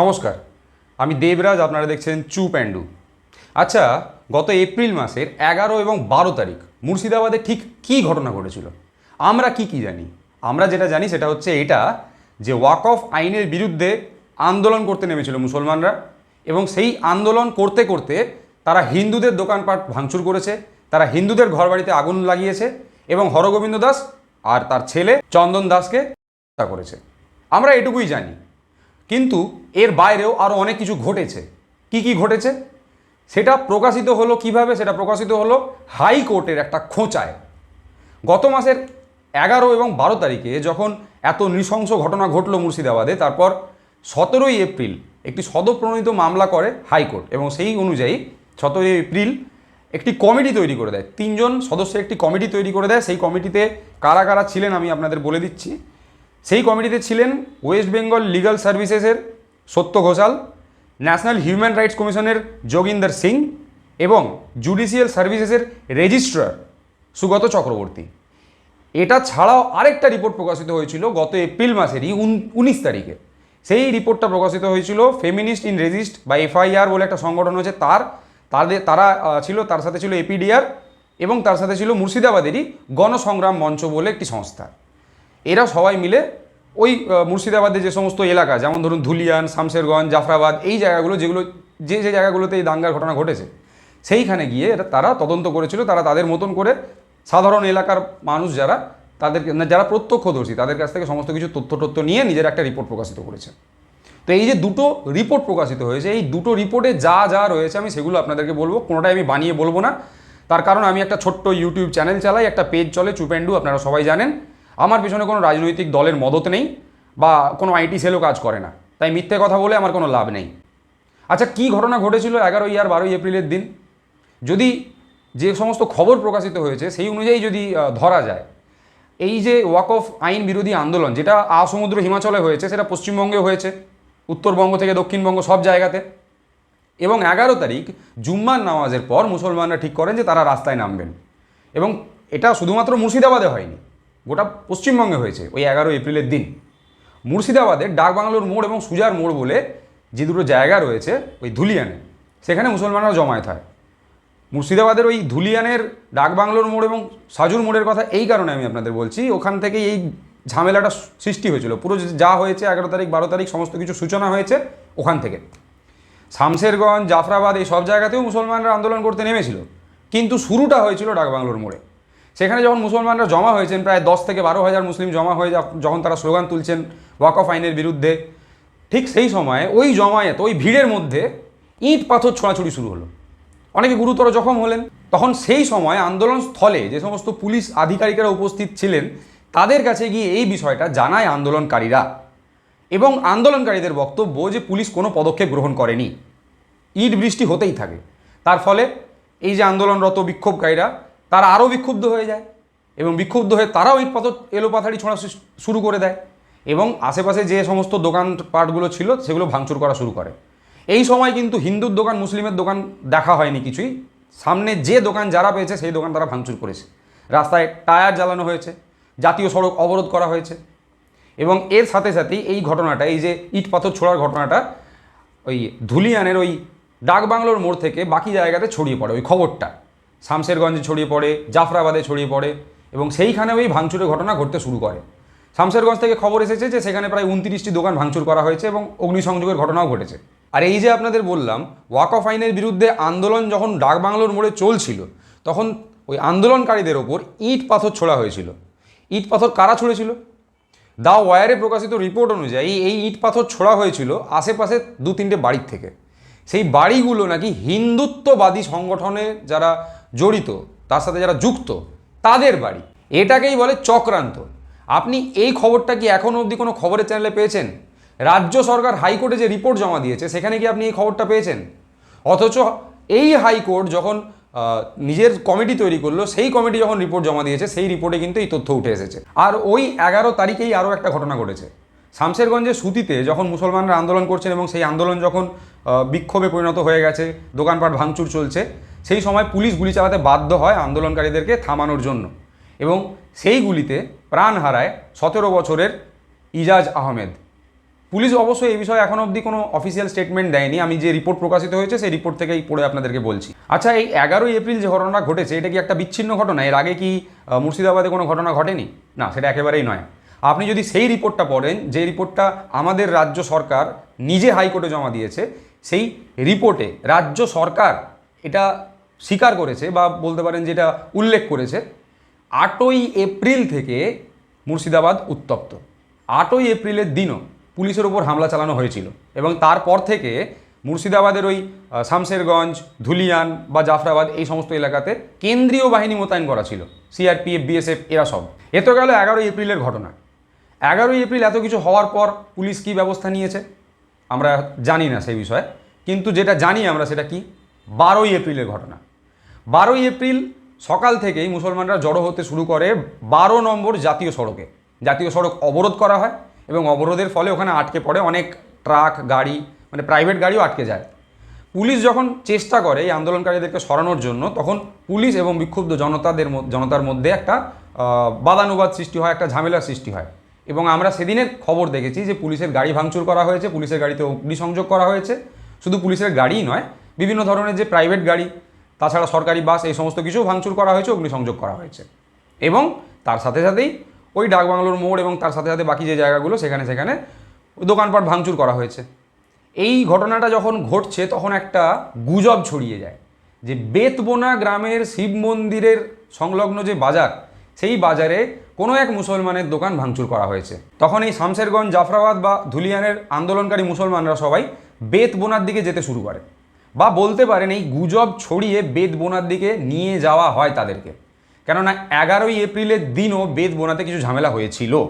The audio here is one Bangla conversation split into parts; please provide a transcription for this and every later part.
নমস্কার, আমি দেবরাজ, আপনারা দেখছেন চু প্যান্ডু। আচ্ছা গত এপ্রিল মাসের এগারো এবং বারো তারিখ মুর্শিদাবাদে ঠিক কী ঘটনা ঘটেছিল? আমরা কি কি জানি? আমরা যেটা জানি সেটা হচ্ছে এটা যে ওয়াক অফ আইনের বিরুদ্ধে আন্দোলন করতে নেমেছিল মুসলমানরা এবং সেই আন্দোলন করতে করতে তারা হিন্দুদের দোকানপাট ভাঙচুর করেছে, তারা হিন্দুদের ঘরবাড়িতে আগুন লাগিয়েছে এবং হরগোবিন্দ দাস আর তার ছেলে চন্দন দাসকে হত্যা করেছে। আমরা এটুকুই জানি। কিন্তু এর বাইরেও আরও অনেক কিছু ঘটেছে। কি কি ঘটেছে? সেটা প্রকাশিত হলো কীভাবে? সেটা প্রকাশিত হলো হাইকোর্টের একটা খোঁচায়। গত মাসের এগারো এবং বারো তারিখে যখন এত নৃশংস ঘটনা ঘটলো মুর্শিদাবাদে, তারপর সতেরোই এপ্রিল একটি সদপ্রণীত মামলা করে হাইকোর্ট এবং সেই অনুযায়ী সতেরোই এপ্রিল একটি কমিটি তৈরি করে দেয়। তিনজন সদস্যের একটি কমিটি তৈরি করে দেয়। সেই কমিটিতে কারা কারা ছিলেন আমি আপনাদের বলে দিচ্ছি। সেই কমিটিতে ছিলেন ওয়েস্ট বেঙ্গল লিগাল সার্ভিসেসের সত্য ঘোষাল, ন্যাশনাল হিউম্যান রাইটস কমিশনের যোগিন্দর সিং এবং জুডিশিয়াল সার্ভিসেসের রেজিস্ট্রার সুগত চক্রবর্তী। এটা ছাড়াও আরেকটা রিপোর্ট প্রকাশিত হয়েছিল গত এপ্রিল মাসেরই উনিশ তারিখে। সেই রিপোর্টটা প্রকাশিত হয়েছিল ফেমিনিস্ট ইন রেজিস্ট বা এফআইআর বলে একটা সংগঠন হচ্ছে তার, তাদের, তারা ছিল, তার সাথে ছিল এপিডিআর এবং তার সাথে ছিল মুর্শিদাবাদেরই গণসংগ্রাম মঞ্চ বলে একটি সংস্থা। এরা সবাই মিলে ওই আহ, মুর্শিদাবাদের যে সমস্ত এলাকা যেমন ধরুন ধুলিয়ান শামশেরগঞ্জ জাফরাবাদ এই জায়গাগুলো যেগুলো যে যে জায়গাগুলোতে এই দাঙ্গার ঘটনা ঘটেছে সেইখানে গিয়ে তারা তদন্ত করেছিল তারা তাদের মতন করে সাধারণ এলাকার মানুষ যারা তাদেরকে যারা প্রত্যক্ষদর্শী তাদের কাছ থেকে সমস্ত কিছু তথ্য তথ্য নিয়ে নিজের একটা রিপোর্ট প্রকাশিত করেছে। তো এই যে দুটো রিপোর্ট প্রকাশিত হয়েছে এই দুটো রিপোর্টে যা যা রয়েছে আমি সেগুলো আপনাদেরকে বলব কোনোটাই আমি বানিয়ে বলব না। তার কারণ আমি একটা ছোট্ট ইউটিউব চ্যানেল চালাই একটা পেজ চলে চুপেন্ডু আপনারা সবাই জানেন। আমার পিছনে কোনো রাজনৈতিক দলের মদত নেই বা কোনো আইটি সেলও কাজ করে না। তাই মিথ্যে কথা বলে আমার কোনো লাভ নেই। আচ্ছা কি ঘটনা ঘটেছিল এগারোই আর বারোই এপ্রিলের দিন? যদি যে সমস্ত খবর প্রকাশিত হয়েছে, সেই অনুযায়ী যদি ধরা যায়, এই যে ওয়াক অফ আইন বিরোধী আন্দোলন, যেটা আসমুদ্র হিমাচলে হয়েছে, সেটা পশ্চিমবঙ্গে হয়েছে, উত্তরবঙ্গ থেকে দক্ষিণবঙ্গ সব জায়গাতে। এবং এগারো তারিখ জুম্মার নামাজের পর মুসলমানরা ঠিক করেন যে তারা রাস্তায় নামবেন। এবং এটা শুধুমাত্র মুর্শিদাবাদে হয়নি গোটা পশ্চিমবঙ্গে হয়েছে ওই এগারো এপ্রিলের দিন। মুর্শিদাবাদের ডাকবাংলোর মোড় এবং সুজার মোড় বলে যে দুটো জায়গা রয়েছে ওই ধুলিয়ানে, সেখানে মুসলমানরা জমায়েত হয়। মুর্শিদাবাদের ওই ধুলিয়ানের ডাকবাংলোর মোড় এবং সাজুর মোড়ের কথা এই কারণে আমি আপনাদের বলছি, ওখান থেকে এই ঝামেলাটা সৃষ্টি হয়েছিল। পুরো যা হয়েছে, এগারো তারিখ, বারো তারিখ সমস্ত কিছু সূচনা হয়েছে ওখান থেকে। শামশেরগঞ্জ, জাফরাবাদ এই সব জায়গাতেও মুসলমানরা আন্দোলন করতে নেমেছিল। কিন্তু শুরুটা হয়েছিল ডাকবাংলোর মোড়ে। সেখানে যখন মুসলমানরা জমা হয়েছেন, প্রায় দশ থেকে বারো হাজার মুসলিম জমা হয়ে যখন তারা স্লোগান তুলছেন, ওয়াক অফ আইনের বিরুদ্ধে, ঠিক সেই সময়ে ওই জমায়েত, ওই ভিড়ের মধ্যে ইট, পাথর ছোঁড়াছুড়ি শুরু হলো। অনেকে গুরুতর জখম হলেন। তখন সেই সময় আন্দোলন স্থলে যে সমস্ত পুলিশ আধিকারিকরা উপস্থিত ছিলেন, তাদের কাছে গিয়ে এই বিষয়টা জানায় আন্দোলনকারীরা। এবং আন্দোলনকারীদের বক্তব্য যে পুলিশ কোনো পদক্ষেপ গ্রহণ করেনি। ইট, বৃষ্টি হতেই থাকে। তার ফলে এই যে আন্দোলনরত বিক্ষোভকারীরা তারা আরও বিক্ষুব্ধ হয়ে যায় এবং বিক্ষুব্ধ হয়ে তারাও ইট পাথর এলোপাথারি ছোঁড়া শুরু করে দেয় এবং আশেপাশে যে সমস্ত দোকানপাটগুলো ছিল সেগুলো ভাঙচুর করা শুরু করে। এই সময় কিন্তু হিন্দুর দোকান, মুসলিমের দোকান দেখা হয়নি কিছুই। সামনে যে দোকান যারা পেয়েছে সেই দোকান তারা ভাঙচুর করেছে। রাস্তায় টায়ার জ্বালানো হয়েছে, জাতীয় সড়ক অবরোধ করা হয়েছে এবং এর সাথে সাথেই এই ঘটনাটা, এই যে ইট পাথর ছোড়ার ঘটনাটা ওই ধুলিয়ানের ওই ডাকবাংলোর মোড় থেকে বাকি জায়গাতে ছড়িয়ে পড়ে, ওই খবরটা। শামশেরগঞ্জে ছড়িয়ে পড়ে, জাফরাবাদে ছড়িয়ে পড়ে এবং সেইখানে ওই ভাঙচুরের ঘটনা ঘটতে শুরু করে। শামশেরগঞ্জ থেকে খবর এসেছে যে সেখানে প্রায় উনত্রিশটি দোকান ভাঙচুর করা হয়েছে এবং অগ্নিসংযোগের ঘটনাও ঘটেছে। আর এই যে আপনাদের বললাম, ওয়াক অফ আইনের বিরুদ্ধে আন্দোলন যখন ডাকবাংলোর মোড়ে চলছিল, তখন ওই আন্দোলনকারীদের ওপর ইট পাথর ছোড়া হয়েছিল। ইট পাথর কারা ছুঁড়েছিল? দা ওয়ারে প্রকাশিত রিপোর্ট অনুযায়ী এই ইট পাথর ছোড়া হয়েছিল আশেপাশে দু তিনটে বাড়ির থেকে। সেই বাড়িগুলো নাকি হিন্দুত্ববাদী সংগঠনে যারা জড়িত, তার সাথে যারা যুক্ত, তাদের বাড়ি। এটাকেই বলে চক্রান্ত। আপনি এই খবরটা কি এখনও অবধি কোনো খবরের চ্যানেলে পেয়েছেন? রাজ্য সরকার হাইকোর্টে যে রিপোর্ট জমা দিয়েছে, সেখানে কি আপনি এই খবরটা পেয়েছেন? অথচ এই হাইকোর্ট যখন নিজের কমিটি তৈরি করল, সেই কমিটি যখন রিপোর্ট জমা দিয়েছে, সেই রিপোর্টে কিন্তু এই তথ্য উঠে এসেছে। আর ওই এগারো তারিখেই আরও একটা ঘটনা ঘটেছে। শামশেরগঞ্জের সুতিতে যখন মুসলমানরা আন্দোলন করছেন এবং সেই আন্দোলন যখন বিক্ষোভে পরিণত হয়ে গেছে, দোকানপাট ভাঙচুর চলছে সেই সময় পুলিশ গুলি চালাতে বাধ্য হয় আন্দোলনকারীদেরকে থামানোর জন্য এবং সেই গুলিতে প্রাণ হারায় সতেরো বছরের ইজাজ আহমেদ। পুলিশ অবশ্যই এই বিষয়ে এখন অবধি কোনো অফিসিয়াল স্টেটমেন্ট দেয়নি। আমি যে রিপোর্ট প্রকাশিত হয়েছে সেই রিপোর্ট থেকেই পড়ে আপনাদেরকে বলছি। আচ্ছা এই এগারোই এপ্রিল যে ঘটনা ঘটেছে, এটা কি একটা বিচ্ছিন্ন ঘটনা? এর আগে কি মুর্শিদাবাদে কোনো ঘটনা ঘটেনি? না, সেটা একেবারেই নয়। আপনি যদি সেই রিপোর্টটা পড়েন, যে রিপোর্টটা আমাদের রাজ্য সরকার নিজে হাইকোর্টে জমা দিয়েছে, সেই রিপোর্টে রাজ্য সরকার এটা স্বীকার করেছে বা বলতে পারেন যেটা উল্লেখ করেছে, আটই এপ্রিল থেকে মুর্শিদাবাদ উত্তপ্ত। আটই এপ্রিলের দিনও পুলিশের ওপর হামলা চালানো হয়েছিল এবং তারপর থেকে মুর্শিদাবাদের ওই শামশেরগঞ্জ, ধুলিয়ান বা জাফরাবাদ এই সমস্ত এলাকাতে কেন্দ্রীয় বাহিনী মোতায়েন করা ছিল। সিআরপিএফ, বিএসএফ এরা সব। এ তো গেল এগারোই এপ্রিলের ঘটনা। এগারোই এপ্রিল এত কিছু হওয়ার পর পুলিশ কী ব্যবস্থা নিয়েছে? আমরা জানি না সেই বিষয়ে। কিন্তু যেটা জানি আমরা সেটা কি? বারোই এপ্রিলের ঘটনা। বারোই এপ্রিল সকাল থেকেই মুসলমানরা জড়ো হতে শুরু করে বারো নম্বর জাতীয় সড়কে। জাতীয় সড়ক অবরোধ করা হয় এবং অবরোধের ফলে ওখানে আটকে পড়ে অনেক ট্রাক, গাড়ি মানে প্রাইভেট গাড়িও আটকে যায়। পুলিশ যখন চেষ্টা করে এই আন্দোলনকারীদেরকে সরানোর জন্য, তখন পুলিশ এবং বিক্ষুব্ধ জনতাদের জনতার মধ্যে একটা বাদানুবাদ সৃষ্টি হয়, একটা ঝামেলার সৃষ্টি হয়। এবং আমরা সেদিনের খবর দেখেছি যে পুলিশের গাড়ি ভাঙচুর করা হয়েছে, পুলিশের গাড়িতে অগ্নিসংযোগ করা হয়েছে। শুধু পুলিশের গাড়িই নয়, বিভিন্ন ধরনের যে প্রাইভেট গাড়ি তাছাড়া সরকারি বাস, এই সমস্ত কিছু ভাঙচুর করা হয়েছে, অগ্নিসংযোগ করা হয়েছে। এবং তার সাথে সাথেই ওই ডাকবাংলোর মোড় এবং তার সাথে সাথে বাকি যে জায়গাগুলো, সেখানে সেখানে দোকানপাট ভাঙচুর করা হয়েছে। এই ঘটনাটা যখন ঘটছে, তখন একটা গুজব ছড়িয়ে যায় যে বেতবোনা গ্রামের শিব মন্দিরের সংলগ্ন যে বাজার, সেই বাজারে কোনো এক মুসলমানের দোকান ভাঙচুর করা হয়েছে। তখন এই শামশেরগঞ্জ, জাফরাবাদ বা ধুলিয়ানের আন্দোলনকারী মুসলমানরা সবাই বেতবোনার দিকে যেতে শুরু করে। বা বলতে পারেন এই গুজব ছড়িয়ে বেদ বোনার দিকে নিয়ে যাওয়া হয় তাদেরকে। কেননা এগারোই এপ্রিলের দিনও বেদ বোনাতে কিছু ঝামেলা হয়েছিল।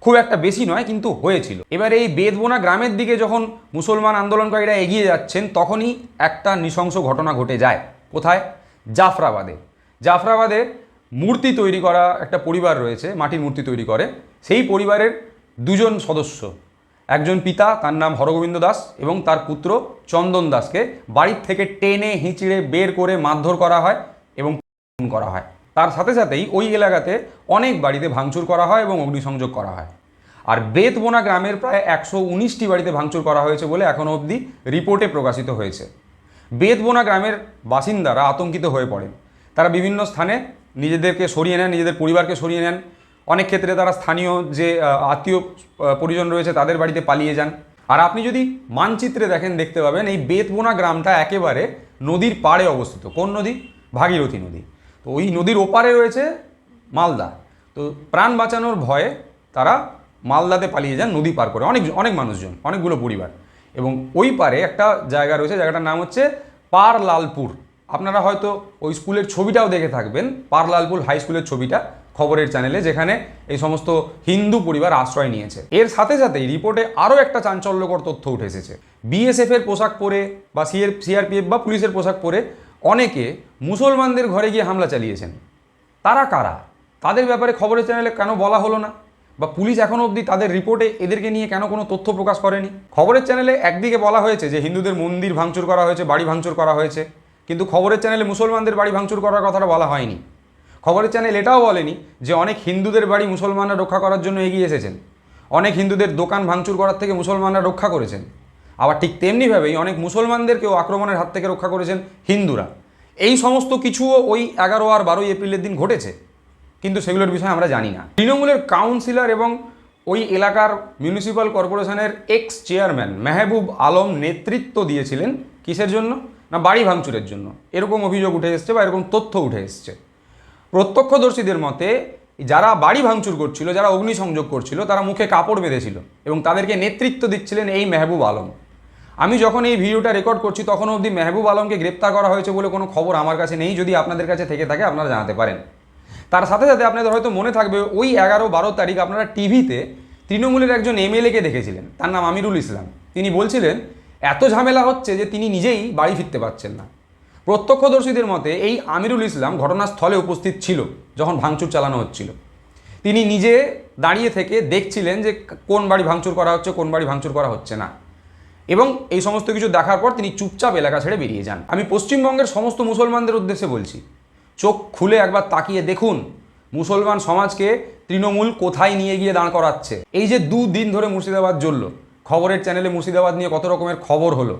খুব একটা বেশি নয়, কিন্তু হয়েছিল। এবার এই বেদবোনা গ্রামের দিকে যখন মুসলমান আন্দোলনকারীরা এগিয়ে যাচ্ছেন, তখনই একটা নৃশংস ঘটনা ঘটে যায়। কোথায়? জাফরাবাদে। জাফরাবাদে মূর্তি তৈরি করা একটা পরিবার রয়েছে, মাটির মূর্তি তৈরি করে। সেই পরিবারের দুজন সদস্য। একজন পিতা, তার নাম হরগোবিন্দ দাস এবং তার পুত্র চন্দন দাসকে বাড়ির থেকে টেনে হিঁচড়ে বের করে মারধর করা হয় এবং করা হয়। তার সাথে সাথেই ওই এলাকাতে অনেক বাড়িতে ভাঙচুর করা হয় এবং অগ্নিসংযোগ করা হয়। আর বেতবোনা গ্রামের প্রায় একশো উনিশটি বাড়িতে ভাঙচুর করা হয়েছে বলে এখনও অবধি রিপোর্টে প্রকাশিত হয়েছে। বেতবোনা গ্রামের বাসিন্দারা আতঙ্কিত হয়ে পড়েন। তারা বিভিন্ন স্থানে নিজেদেরকে সরিয়ে নেন, নিজেদের পরিবারকে সরিয়ে নেন অনেক ক্ষেত্রে তারা স্থানীয় যে আত্মীয় পরিজন রয়েছে তাদের বাড়িতে পালিয়ে যান। আর আপনি যদি মানচিত্রে দেখেন, দেখতে পাবেন এই বেতবোনা গ্রামটা একেবারে নদীর পাড়ে অবস্থিত। কোন নদী? ভাগীরথী নদী। তো ওই নদীর ওপারে রয়েছে মালদা। তো প্রাণ বাঁচানোর ভয়ে তারা মালদাতে পালিয়ে যান, নদী পার করে। অনেক অনেক মানুষজন, অনেকগুলো পরিবার। এবং ওই পারে একটা জায়গা রয়েছে, জায়গাটার নাম হচ্ছে পারলালপুর। আপনারা হয়তো ওই স্কুলের ছবিটাও দেখে থাকবেন, পারলালপুর হাই স্কুলের ছবিটা। খবরের চ্যানেলে, যেখানে এই সমস্ত হিন্দু পরিবার আশ্রয় নিয়েছে। এর সাথে সাথেই রিপোর্টে আরও একটা চাঞ্চল্যকর তথ্য উঠে এসেছে। বিএসএফ এর পোশাক পরে বা সিআর সিআরপিএফ বা পুলিশের পোশাক পরে অনেকে মুসলমানদের ঘরে গিয়ে হামলা চালিয়েছেন। তারা কারা? তাদের ব্যাপারে খবরের চ্যানেলে কেন বলা হলো না? বা পুলিশ এখনও অবধি তাদের রিপোর্টে এদেরকে নিয়ে কেন কোনো তথ্য প্রকাশ করেনি? খবরের চ্যানেলে একদিকে বলা হয়েছে যে হিন্দুদের মন্দির ভাঙচুর করা হয়েছে, বাড়ি ভাঙচুর করা হয়েছে। কিন্তু খবরের চ্যানেলে মুসলমানদের বাড়ি ভাঙচুর করার কথাটা বলা হয়নি। খবরের চ্যানেল এটাও বলেনি যে অনেক হিন্দুদের বাড়ি মুসলমানরা রক্ষা করার জন্য এগিয়ে এসেছেন। অনেক হিন্দুদের দোকান ভাঙচুর করার থেকে মুসলমানরা রক্ষা করেছেন। আবার ঠিক তেমনিভাবেই অনেক মুসলমানদেরকেও আক্রমণের হাত থেকে রক্ষা করেছেন হিন্দুরা। এই সমস্ত কিছুও ওই এগারো আর বারোই এপ্রিলের দিন ঘটেছে। কিন্তু সেগুলোর বিষয়ে আমরা জানি না। তৃণমূলের কাউন্সিলর এবং ওই এলাকার মিউনিসিপ্যাল কর্পোরেশনের এক্স চেয়ারম্যান মেহবুব আলম নেতৃত্ব দিয়েছিলেন কিসের জন্য? না বাড়ি ভাঙচুরের জন্য। এরকম অভিযোগ উঠে এসছে বা এরকম তথ্য উঠে এসছে। প্রত্যক্ষদর্শীদের মতে, যারা বাড়ি ভাঙচুর করছিল, যারা অগ্নিসংযোগ করছিল, তারা মুখে কাপড় বেঁধেছিল এবং তাদেরকে নেতৃত্ব দিচ্ছিলেন এই মেহবুব আলম। আমি যখন এই ভিডিওটা রেকর্ড করছি, তখন অবধি মেহবুব আলমকে গ্রেপ্তার করা হয়েছে বলে কোনো খবর আমার কাছে নেই, যদি আপনাদের কাছে থেকে থাকে, আপনারা জানাতে পারেন। তার সাথে সাথে আপনাদের হয়তো মনে থাকবে, ওই এগারো বারো তারিখ আপনারা টিভিতে তৃণমূলের একজন এমএলএকে দেখেছিলেন, তার নাম আমিরুল ইসলাম। তিনি বলছিলেন, এত ঝামেলা হচ্ছে যে তিনি নিজেই বাড়ি ফিরতে পারছেন না। প্রত্যক্ষদর্শীদের মতে, এই আমিরুল ইসলাম ঘটনাস্থলে উপস্থিত ছিল যখন ভাঙচুর চালানো হচ্ছিল। তিনি নিজে দাঁড়িয়ে থেকে দেখছিলেন যে কোন বাড়ি ভাঙচুর করা হচ্ছে, কোন বাড়ি ভাঙচুর করা হচ্ছে না। এবং এই সমস্ত কিছু দেখার পর তিনি চুপচাপ এলাকা ছেড়ে বেরিয়ে যান। আমি পশ্চিমবঙ্গের সমস্ত মুসলমানদের উদ্দেশ্যে বলছি, চোখ খুলে একবার তাকিয়ে দেখুন, মুসলমান সমাজকে তৃণমূল কোথায় নিয়ে গিয়ে দাঁড় করাচ্ছে। এই যে দুদিন ধরে মুর্শিদাবাদ জ্বলল, খবরের চ্যানেলে মুর্শিদাবাদ নিয়ে কত রকমের খবর হলো।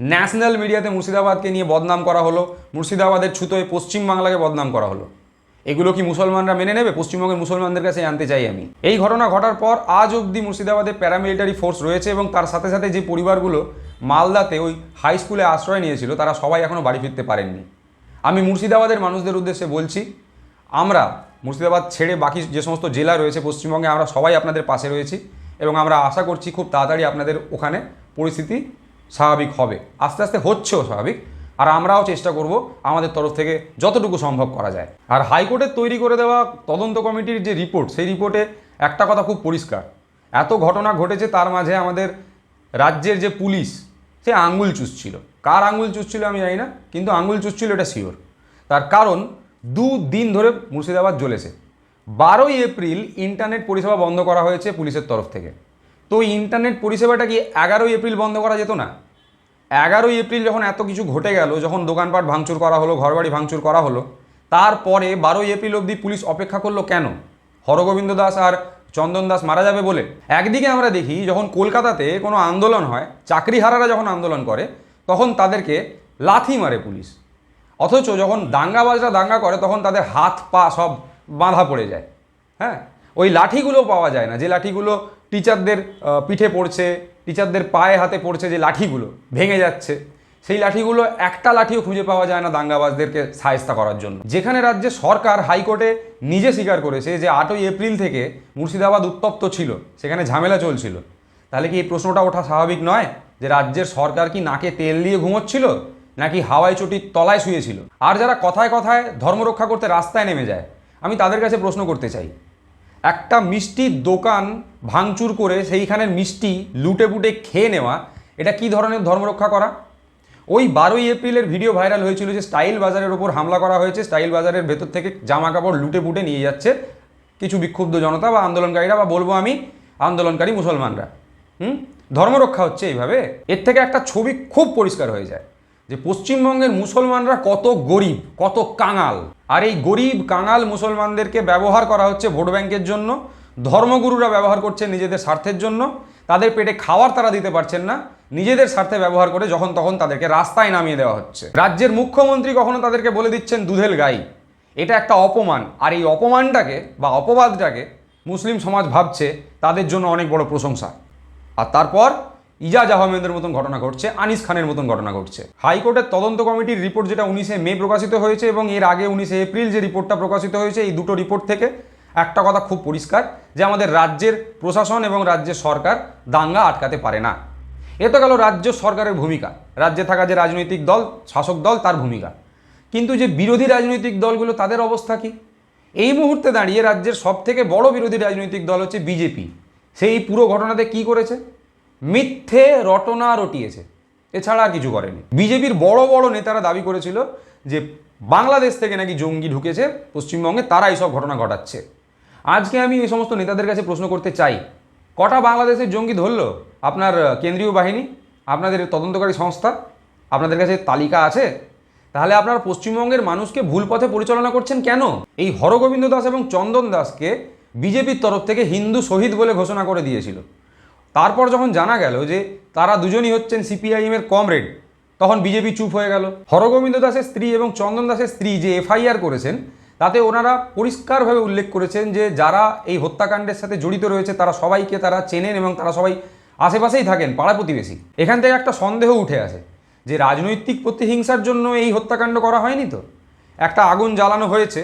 ন্যাশনাল মিডিয়াতে মুর্শিদাবাদকে নিয়ে বদনাম করা হলো, মুর্শিদাবাদের ছুতোয় পশ্চিমবাংলাকে বদনাম করা হলো। এগুলো কি মুসলমানরা মেনে নেবে? পশ্চিমবঙ্গের মুসলমানদের কাছে জানতে চাই আমি। এই ঘটনা ঘটার পর আজ অবধি মুর্শিদাবাদে প্যারামিলিটারি ফোর্স রয়েছে এবং তার সাথে সাথে যে পরিবারগুলো মালদাতে ওই হাই স্কুলে আশ্রয় নিয়েছিল, তারা সবাই এখনও বাড়ি ফিরতে পারেননি। আমি মুর্শিদাবাদের মানুষদের উদ্দেশ্যে বলছি, আমরা মুর্শিদাবাদ ছেড়ে বাকি যে সমস্ত জেলা রয়েছে পশ্চিমবঙ্গে, আমরা সবাই আপনাদের পাশে রয়েছি এবং আমরা আশা করছি খুব তাড়াতাড়ি আপনাদের ওখানে পরিস্থিতি স্বাভাবিক হবে। আস্তে আস্তে হচ্ছেও স্বাভাবিক। আর আমরাও চেষ্টা করব আমাদের তরফ থেকে যতটুকু সম্ভব করা যায়। আর হাইকোর্টের তৈরি করে দেওয়া তদন্ত কমিটির যে রিপোর্ট, সেই রিপোর্টে একটা কথা খুব পরিষ্কার। এত ঘটনা ঘটেছে তার মাঝে আমাদের রাজ্যের যে পুলিশ, সে আঙ্গুল চুষছিল। কার আঙ্গুল চুষছিল আমি জানি না, কিন্তু আঙ্গুল চুষছিল এটা শিওর তার কারণ দু দিন ধরে মুর্শিদাবাদ জ্বলেছে। বারোই এপ্রিল ইন্টারনেট পরিষেবা বন্ধ করা হয়েছে পুলিশের তরফ থেকে। তো ইন্টারনেট পরিষেবাটা কি এগারোই এপ্রিল বন্ধ করা যেত না? এগারোই এপ্রিল যখন এত কিছু ঘটে গেল, যখন দোকানপাট ভাঙচুর করা হলো, ঘরবাড়ি ভাঙচুর করা হলো, তারপরে বারোই এপ্রিল অবধি পুলিশ অপেক্ষা করল কেন? হরগোবিন্দ দাস আর চন্দন দাস মারা যাবে বলে? একদিকে আমরা দেখি যখন কলকাতাতে কোনো আন্দোলন হয়, চাকরিহারারা যখন আন্দোলন করে, তখন তাদেরকে লাথি মারে পুলিশ। অথচ যখন দাঙ্গাবাজরা দাঙ্গা করে, তখন তাদের হাত পা সব বাঁধা পড়ে যায়। হ্যাঁ? ওই লাঠিগুলো পাওয়া যায় না। যে লাঠিগুলো টিচারদের পিঠে পড়ছে টিচারদের পায়ে হাতে পড়ছে যে লাঠিগুলো ভেঙে যাচ্ছে, সেই লাঠিগুলো একটা লাঠিও খুঁজে পাওয়া যায় না দাঙ্গাবাজদেরকে সায়স্তা করার জন্য। যেখানে রাজ্যে সরকার হাইকোর্টে নিজে স্বীকার করেছে যে আটই এপ্রিল থেকে মুর্শিদাবাদ উত্তপ্ত ছিল, সেখানে ঝামেলা চলছিল। তাহলে কি এই প্রশ্নটা ওঠা স্বাভাবিক নয় যে রাজ্যের সরকার কি নাকে তেল দিয়ে ঘুমোচ্ছিল, নাকি হাওয়াই চটির তলায় শুয়েছিল? আর যারা কথায় কথায় ধর্ম রক্ষা করতে রাস্তায় নেমে যায়, আমি তাদের কাছে প্রশ্ন করতে চাই একটা মিষ্টির দোকান ভাঙচুর করে সেইখানের মিষ্টি লুটে পুটে খেয়ে নেওয়া, এটা কি ধরনের ধর্মরক্ষা করা? ওই বারোই এপ্রিলের ভিডিও ভাইরাল হয়েছিল যে স্টাইল বাজারের ওপর হামলা করা হয়েছে, স্টাইল বাজারের ভেতর থেকে জামা কাপড় লুটে পুটে নিয়ে যাচ্ছে কিছু বিক্ষুব্ধ জনতা বা আন্দোলনকারীরা বা বলব আমি আন্দোলনকারী মুসলমানরা। হুম? ধর্মরক্ষা হচ্ছে এইভাবে। এর থেকে একটা ছবি খুব পরিষ্কার হয়ে যায়। যে পশ্চিমবঙ্গের মুসলমানরা কত গরিব, কত কাঙাল। আর এই গরিব, কাঙাল মুসলমানদেরকে ব্যবহার করা হচ্ছে ভোট ব্যাংকের জন্য, ধর্মগুরুরা ব্যবহার করছে নিজেদের স্বার্থের জন্য, তাদের পেটে খাওয়ার তারা দিতে পারছেন না, নিজেদের স্বার্থে ব্যবহার করে যখন তখন তাদেরকে রাস্তায় নামিয়ে দেওয়া হচ্ছে। রাজ্যের মুখ্যমন্ত্রী কখনো তাদেরকে বলে দিচ্ছেন দুধেল গাই। এটা একটা অপমান। আর এই অপমানটাকে বা অপবাদটাকে মুসলিম সমাজ ভাবছে, তাদের জন্য অনেক বড় প্রশংসা। আর তারপর ইজাজ আহমেদের মতন ঘটনা ঘটছে, আনিস খানের মতন ঘটনা ঘটছে। হাইকোর্টের তদন্ত কমিটির রিপোর্ট যেটা উনিশে মে প্রকাশিত হয়েছে এবং এর আগে উনিশে এপ্রিল যে রিপোর্টটা প্রকাশিত হয়েছে, এই দুটো রিপোর্ট থেকে একটা কথা খুব পরিষ্কার, যে আমাদের রাজ্যের প্রশাসন এবং রাজ্যের সরকার দাঙ্গা আটকাতে পারে না। এ তো গেল রাজ্য সরকারের ভূমিকা। রাজ্যে থাকা যে রাজনৈতিক দল, শাসক দল, তার ভূমিকা। কিন্তু যে বিরোধী রাজনৈতিক দলগুলো, তাদের অবস্থা কি? এই মুহূর্তে দাঁড়িয়ে রাজ্যের সব থেকে বড় বিরোধী রাজনৈতিক দল হচ্ছে বিজেপি। সেই পুরো ঘটনাতে কি করেছে? মিথ্যে রটনা রটিয়েছে। এছাড়া আর কিছু করেনি। বিজেপির বড় বড় নেতারা দাবি করেছিল যে বাংলাদেশ থেকে নাকি জঙ্গি ঢুকেছে, পশ্চিমবঙ্গে তারা এইসব ঘটনা ঘটাচ্ছে। আজকে আমি এই সমস্ত নেতাদের কাছে প্রশ্ন করতে চাই, কটা বাংলাদেশের জঙ্গি ধরলো? আপনার কেন্দ্রীয় বাহিনী? আপনাদের তদন্তকারী সংস্থা? আপনাদের কাছে তালিকা আছে? তাহলে আপনারা পশ্চিমবঙ্গের মানুষকে ভুল পথে পরিচালনা করছেন কেন? এই হরগোবিন্দ দাস এবং চন্দন দাসকে বিজেপির তরফ থেকে হিন্দু শহীদ বলে ঘোষণা করে দিয়েছিল। তারপর যখন জানা গেল যে তারা দুজনই হচ্ছেন সিপিআইএম এর কমরেড, তখন বিজেপি চুপ হয়ে গেল। হরগোবিন্দ দাসের স্ত্রী এবং চন্দন দাসের স্ত্রী যে এফআইআর করেছেন, তাতে ওনারা পরিষ্কারভাবে উল্লেখ করেছেন যে যারা এই হত্যাকাণ্ডের সাথে জড়িত রয়েছে, তারা সবাইকে তারা চেনেন এবং তারা সবাই আশেপাশেই থাকেন, পাড়া প্রতিবেশী। এখান থেকে একটা সন্দেহ উঠে আসে যে রাজনৈতিক প্রতিহিংসার জন্য এই হত্যাকাণ্ড করা হয়নি তো? একটা আগুন জ্বালানো হয়েছে,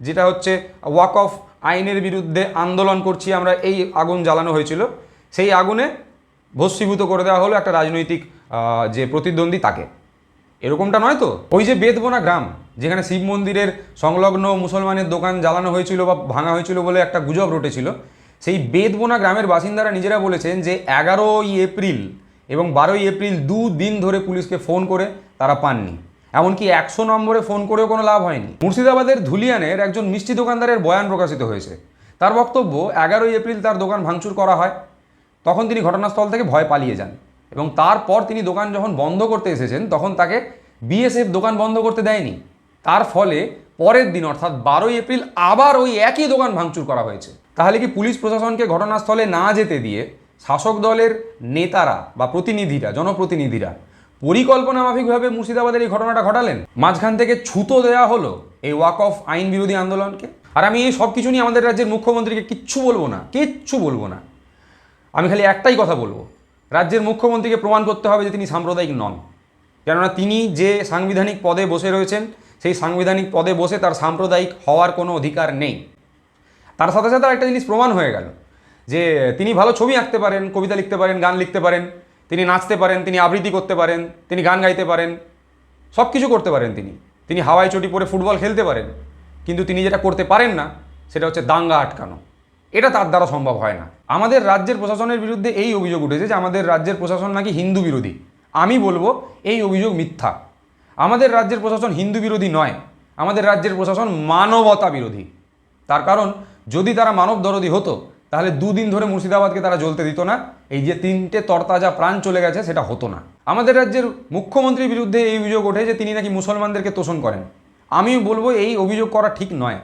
যেটা হচ্ছে ওয়াক অফ আইনের বিরুদ্ধে আন্দোলন করছি আমরা, এই আগুন জ্বালানো হয়েছিল। সেই আগুনে ভস্মীভূত করে দেওয়া হলো একটা রাজনৈতিক যে প্রতিদ্বন্দ্বী তাকে। এরকমটা নয় তো? ওই যে বেদবোনা গ্রাম, যেখানে শিব মন্দিরের সংলগ্ন মুসলমানের দোকান জ্বালানো হয়েছিল বা ভাঙা হয়েছিল বলে একটা গুজব রটেছিল, সেই বেদবোনা গ্রামের বাসিন্দারা নিজেরা বলেছেন যে এগারোই এপ্রিল এবং বারোই এপ্রিল দু দিন ধরে পুলিশকে ফোন করে তারা পাননি। এমনকি একশো নম্বরে ফোন করেও কোনো লাভ হয়নি। মুর্শিদাবাদের ধুলিয়ানের একজন মিষ্টি দোকানদারের বয়ান প্রকাশিত হয়েছে। তার বক্তব্য, এগারোই এপ্রিল তার দোকান ভাঙচুর করা হয়। তখন তিনি ঘটনাস্থল থেকে ভয় পালিয়ে যান এবং তারপর তিনি দোকান যখন বন্ধ করতে এসেছেন, তখন তাকে বিএসএফ দোকান বন্ধ করতে দেয়নি। তার ফলে পরের দিন, অর্থাৎ বারোই এপ্রিল, আবার ওই একই দোকান ভাঙচুর করা হয়েছে। তাহলে কি পুলিশ প্রশাসনকে ঘটনাস্থলে না যেতে দিয়ে শাসক দলের নেতারা বা প্রতিনিধিরা, জনপ্রতিনিধিরা পরিকল্পনা মাফিকভাবে মুর্শিদাবাদের এই ঘটনাটা ঘটালেন? মাঝখান থেকে ছুতো দেওয়া হলো এই ওয়াক অফ আইন বিরোধী আন্দোলনকে। আর আমি এই সব কিছু নিয়ে আমাদের রাজ্যের মুখ্যমন্ত্রীকে কিচ্ছু বলব না, কিচ্ছু বলব না। আমি খালি একটাই কথা বলব। রাজ্যের মুখ্যমন্ত্রীকে প্রমাণ করতে হবে যে তিনি সাম্প্রদায়িক নন। কেননা তিনি যে সাংবিধানিক পদে বসে রয়েছেন, সেই সাংবিধানিক পদে বসে তার সাম্প্রদায়িক হওয়ার কোনো অধিকার নেই। তার সাথে সাথে একটা জিনিস প্রমাণ হয়ে গেল, যে তিনি ভালো ছবি আঁকতে পারেন, কবিতা লিখতে পারেন, গান লিখতে পারেন, তিনি নাচতে পারেন, তিনি আবৃত্তি করতে পারেন, তিনি গান গাইতে পারেন, সব কিছু করতে পারেন তিনি। তিনি হাওয়াই চটি পরে ফুটবল খেলতে পারেন, কিন্তু তিনি যেটা করতে পারেন না, সেটা হচ্ছে দাঙ্গা আটকানো। এটা তার দ্বারা সম্ভব হয় না। আমাদের রাজ্যের প্রশাসনের বিরুদ্ধে এই অভিযোগ উঠেছে যে আমাদের রাজ্যের প্রশাসন নাকি হিন্দু বিরোধী। আমি বলব, এই অভিযোগ মিথ্যা। আমাদের রাজ্যের প্রশাসন হিন্দু বিরোধী নয়, আমাদের রাজ্যের প্রশাসন মানবতা বিরোধী। তার কারণ, যদি তারা মানব দরদি হতো, তাহলে দুদিন ধরে মুর্শিদাবাদকে তারা জ্বলতে দিত না। এই যে তিনটে তরতাজা প্রাণ চলে গেছে, সেটা হতো না। আমাদের রাজ্যের মুখ্যমন্ত্রীর বিরুদ্ধে এই অভিযোগ ওঠে যে তিনি নাকি মুসলমানদেরকে তোষণ করেন। আমি বলব, এই অভিযোগ করা ঠিক নয়।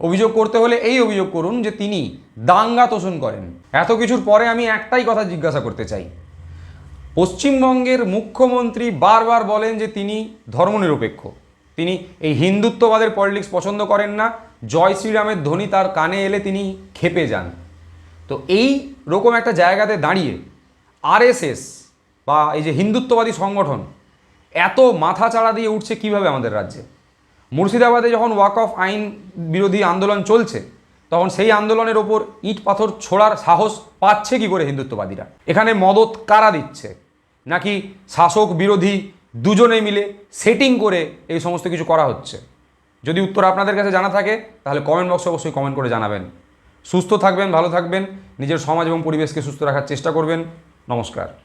অভিযোগ করতে হলে এই অভিযোগ করুন যে তিনি দাঙ্গা তোষণ করেন। এত কিছুর পরে আমি একটাই কথা জিজ্ঞাসা করতে চাই। পশ্চিমবঙ্গের মুখ্যমন্ত্রী বারবার বলেন যে তিনি ধর্মনিরপেক্ষ। তিনি এই হিন্দুত্ববাদের পলিটিক্স পছন্দ করেন না। জয় শ্রীরামের ধ্বনি তার কানে এলে তিনি খেপে যান। তো এই রকম একটা জায়গাতে দাঁড়িয়ে আরএসএস বা এই যে হিন্দুত্ববাদী সংগঠন এত মাথা চাড়া দিয়ে উঠছে কীভাবে আমাদের রাজ্যে? মুর্শিদাবাদে যখন ওয়াক অফ আইন বিরোধী আন্দোলন চলছে তখন সেই আন্দোলনের ওপর ইট পাথর ছোড়ার সাহস পাচ্ছে কি করে হিন্দুত্ববাদীরা? এখানে মদত কারা দিচ্ছে? নাকি শাসক বিরোধী দুজনে মিলে সেটিং করে এই সমস্ত কিছু করা হচ্ছে? যদি উত্তর আপনাদের কাছে জানা থাকে, তাহলে কমেন্ট বক্সে অবশ্যই কমেন্ট করে জানাবেন। সুস্থ থাকবেন, ভালো থাকবেন, নিজের সমাজ এবং পরিবেশকে সুস্থ রাখার চেষ্টা করবেন। নমস্কার।